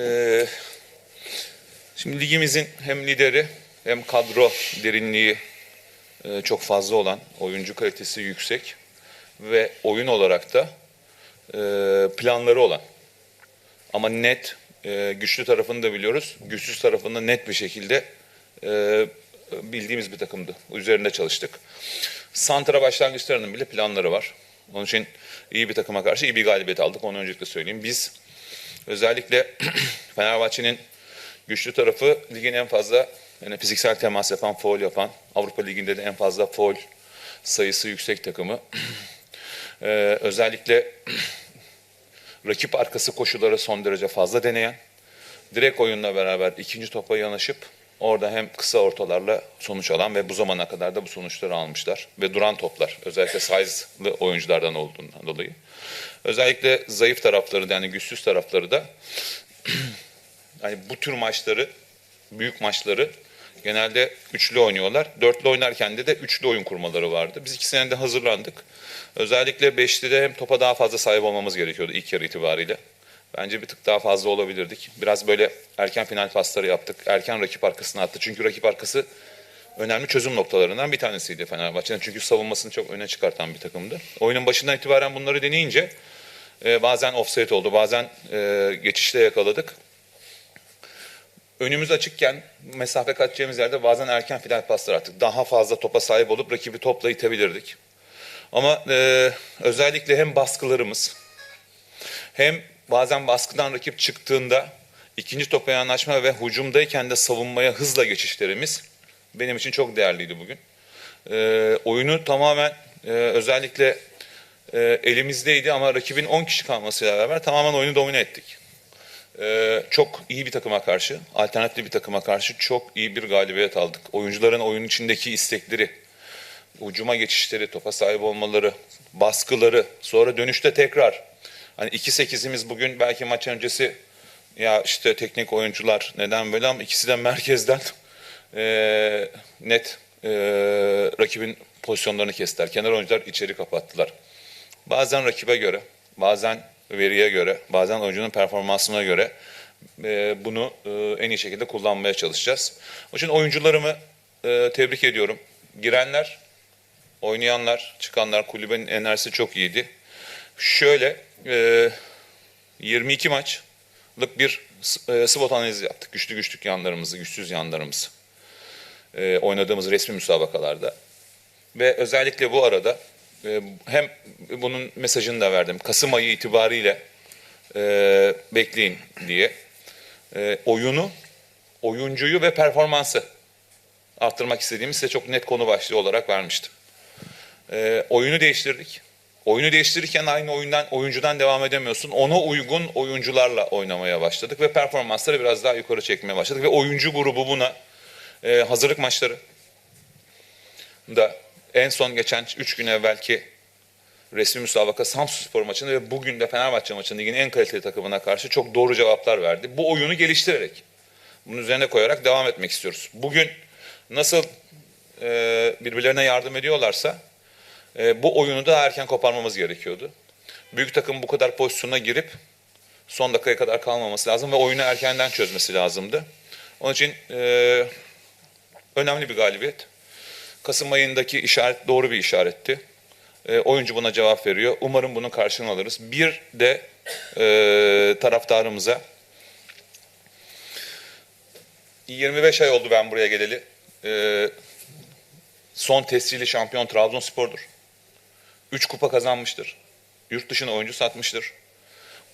Ee, şimdi ligimizin hem lideri hem kadro derinliği e, çok fazla olan, oyuncu kalitesi yüksek ve oyun olarak da e, planları olan ama net e, güçlü tarafını da biliyoruz. Güçsüz tarafını da net bir şekilde e, bildiğimiz bir takımdı. Üzerinde çalıştık. Santra başlangıçlarının bile planları var. Onun için iyi bir takıma karşı iyi bir galibiyet aldık. Onu öncelikle söyleyeyim. Biz özellikle Fenerbahçe'nin güçlü tarafı ligin en fazla yani fiziksel temas yapan, foul yapan, Avrupa Ligi'nde de en fazla foul sayısı yüksek takımı. Ee, özellikle rakip arkası koşuları son derece fazla deneyen, direkt oyunla beraber ikinci topa yanaşıp orada hem kısa ortalarla sonuç alan ve bu zamana kadar da bu sonuçları almışlar. Ve duran toplar özellikle size'lı oyunculardan olduğundan dolayı. Özellikle zayıf tarafları da yani güçsüz tarafları da yani bu tür maçları, büyük maçları genelde üçlü oynuyorlar. Dörtlü oynarken de de üçlü oyun kurmaları vardı. Biz iki senede hazırlandık. Özellikle beşlide hem topa daha fazla sahip olmamız gerekiyordu ilk yarı itibariyle. Bence bir tık daha fazla olabilirdik. Biraz böyle erken final pasları yaptık. Erken rakip arkasına attı. Çünkü rakip arkası önemli çözüm noktalarından bir tanesiydi Fenerbahçe'nin. Çünkü savunmasını çok öne çıkartan bir takımdı. Oyunun başından itibaren bunları deneyince e, bazen offside oldu, bazen e, geçişte yakaladık. Önümüz açıkken mesafe kaçacağımız yerde bazen erken final paslar attık. Daha fazla topa sahip olup rakibi topla itebilirdik. Ama e, özellikle hem baskılarımız hem bazen baskıdan rakip çıktığında ikinci topa yanaşma ve hücumdayken de savunmaya hızla geçişlerimiz benim için çok değerliydi bugün. E, oyunu tamamen e, özellikle e, elimizdeydi ama rakibin 10 kişi kalmasıyla beraber tamamen oyunu domine ettik. Ee, çok iyi bir takıma karşı, alternatif bir takıma karşı çok iyi bir galibiyet aldık. Oyuncuların oyun içindeki istekleri, ucuma geçişleri, topa sahip olmaları, baskıları, sonra dönüşte tekrar. Hani 2-8'imiz bugün belki maç öncesi ya işte teknik oyuncular neden böyle ama ikisi de merkezden ee, net ee, rakibin pozisyonlarını kestiler. Kenar oyuncular içeri kapattılar. Bazen rakibe göre, bazen veriye göre, bazen oyuncunun performansına göre e, bunu e, en iyi şekilde kullanmaya çalışacağız. Onun için oyuncularımı e, tebrik ediyorum. Girenler, oynayanlar, çıkanlar, kulübenin enerjisi çok iyiydi. Şöyle e, 22 maçlık bir e, SWOT analizi yaptık. Güçlü güçlük yanlarımızı, güçsüz yanlarımızı. Oynadığımız resmi müsabakalarda. Ve özellikle bu arada hem bunun mesajını da verdim. Kasım ayı itibariyle e, bekleyin diye. E, oyunu, oyuncuyu ve performansı arttırmak istediğimi size çok net konu başlığı olarak vermiştim. E, oyunu değiştirdik. Oyunu değiştirirken aynı oyundan oyuncudan devam edemiyorsun. Ona uygun oyuncularla oynamaya başladık ve performansları biraz daha yukarı çekmeye başladık ve oyuncu grubu buna e, hazırlık maçları da en son geçen 3 gün evvelki resmi müsabaka Samsunspor maçında ve bugün de Fenerbahçe maçında ligin en kaliteli takımına karşı çok doğru cevaplar verdi. Bu oyunu geliştirerek, bunun üzerine koyarak devam etmek istiyoruz. Bugün nasıl e, birbirlerine yardım ediyorlarsa e, bu oyunu da erken koparmamız gerekiyordu. Büyük takım bu kadar pozisyona girip son dakikaya kadar kalmaması lazım ve oyunu erkenden çözmesi lazımdı. Onun için e, önemli bir galibiyet. Kasım ayındaki işaret doğru bir işaretti. E, oyuncu buna cevap veriyor. Umarım bunun karşılığını alırız. Bir de e, taraftarımıza 25 ay oldu ben buraya geleli. E, son tescilli şampiyon Trabzonspor'dur. 3 kupa kazanmıştır. Yurt dışına oyuncu satmıştır.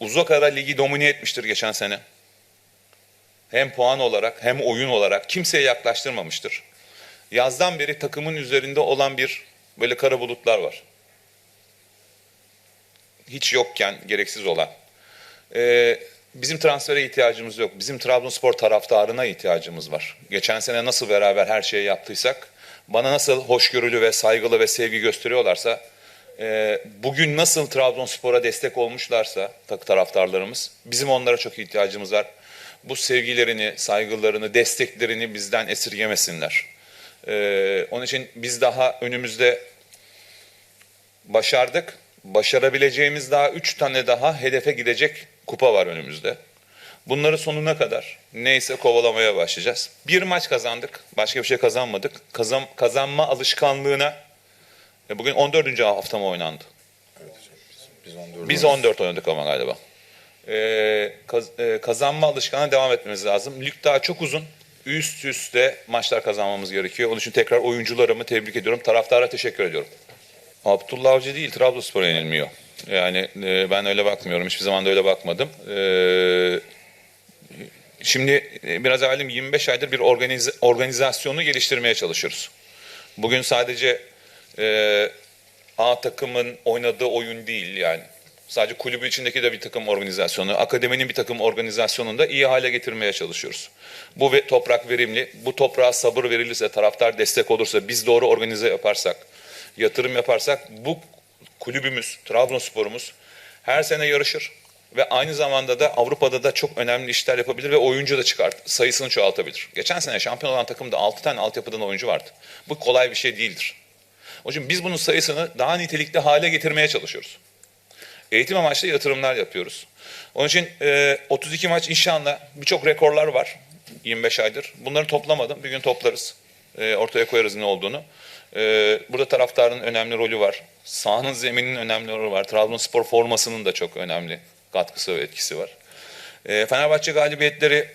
Uzak ara ligi domine etmiştir geçen sene. Hem puan olarak hem oyun olarak kimseye yaklaştırmamıştır yazdan beri takımın üzerinde olan bir böyle kara bulutlar var. Hiç yokken gereksiz olan. Ee, bizim transfere ihtiyacımız yok. Bizim Trabzonspor taraftarına ihtiyacımız var. Geçen sene nasıl beraber her şeyi yaptıysak, bana nasıl hoşgörülü ve saygılı ve sevgi gösteriyorlarsa, e, bugün nasıl Trabzonspor'a destek olmuşlarsa taraftarlarımız, bizim onlara çok ihtiyacımız var. Bu sevgilerini, saygılarını, desteklerini bizden esirgemesinler. Ee, onun için biz daha önümüzde başardık. Başarabileceğimiz daha üç tane daha hedefe gidecek kupa var önümüzde. Bunları sonuna kadar neyse kovalamaya başlayacağız. Bir maç kazandık. Başka bir şey kazanmadık. Kazan, kazanma alışkanlığına e, bugün 14. hafta mı oynandı? Biz 14 Biz 14 oynadık ama galiba. Ee, kaz- e, kazanma alışkanlığına devam etmemiz lazım. Lig daha çok uzun. Üst üste maçlar kazanmamız gerekiyor. Onun için tekrar oyuncularımı tebrik ediyorum. Taraftara teşekkür ediyorum. Abdullah Avcı değil, Trabzonspor yenilmiyor. Yani e, ben öyle bakmıyorum. Hiçbir zaman da öyle bakmadım. Ee, şimdi e, biraz evvelim 25 aydır bir organize- organizasyonu geliştirmeye çalışıyoruz. Bugün sadece e, A takımın oynadığı oyun değil yani. Sadece kulübü içindeki de bir takım organizasyonu, akademinin bir takım organizasyonunu da iyi hale getirmeye çalışıyoruz. Bu ve toprak verimli, bu toprağa sabır verilirse, taraftar destek olursa, biz doğru organize yaparsak, yatırım yaparsak bu kulübümüz, Trabzonspor'umuz her sene yarışır ve aynı zamanda da Avrupa'da da çok önemli işler yapabilir ve oyuncu da çıkart, sayısını çoğaltabilir. Geçen sene şampiyon olan takımda 6 tane altyapıdan oyuncu vardı. Bu kolay bir şey değildir. O yüzden biz bunun sayısını daha nitelikli hale getirmeye çalışıyoruz. Eğitim amaçlı yatırımlar yapıyoruz. Onun için e, 32 maç inşallah birçok rekorlar var 25 aydır. Bunları toplamadım. Bir gün toplarız. E, ortaya koyarız ne olduğunu. E, burada taraftarın önemli rolü var. Sahanın zemininin önemli rolü var. Trabzonspor formasının da çok önemli katkısı ve etkisi var. E, Fenerbahçe galibiyetleri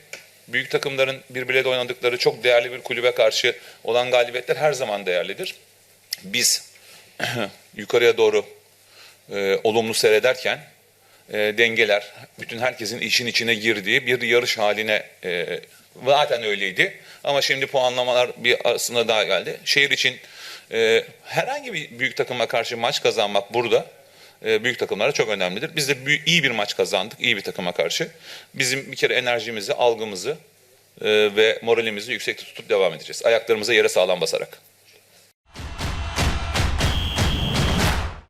büyük takımların birbirleriyle oynadıkları çok değerli bir kulübe karşı olan galibiyetler her zaman değerlidir. Biz yukarıya doğru e, olumlu seyrederken e, dengeler, bütün herkesin işin içine girdiği bir yarış haline e, zaten öyleydi. Ama şimdi puanlamalar bir arasında daha geldi. Şehir için e, herhangi bir büyük takıma karşı maç kazanmak burada e, büyük takımlara çok önemlidir. Biz de büyü- iyi bir maç kazandık, iyi bir takıma karşı. Bizim bir kere enerjimizi, algımızı e, ve moralimizi yüksekte tutup devam edeceğiz. Ayaklarımıza yere sağlam basarak.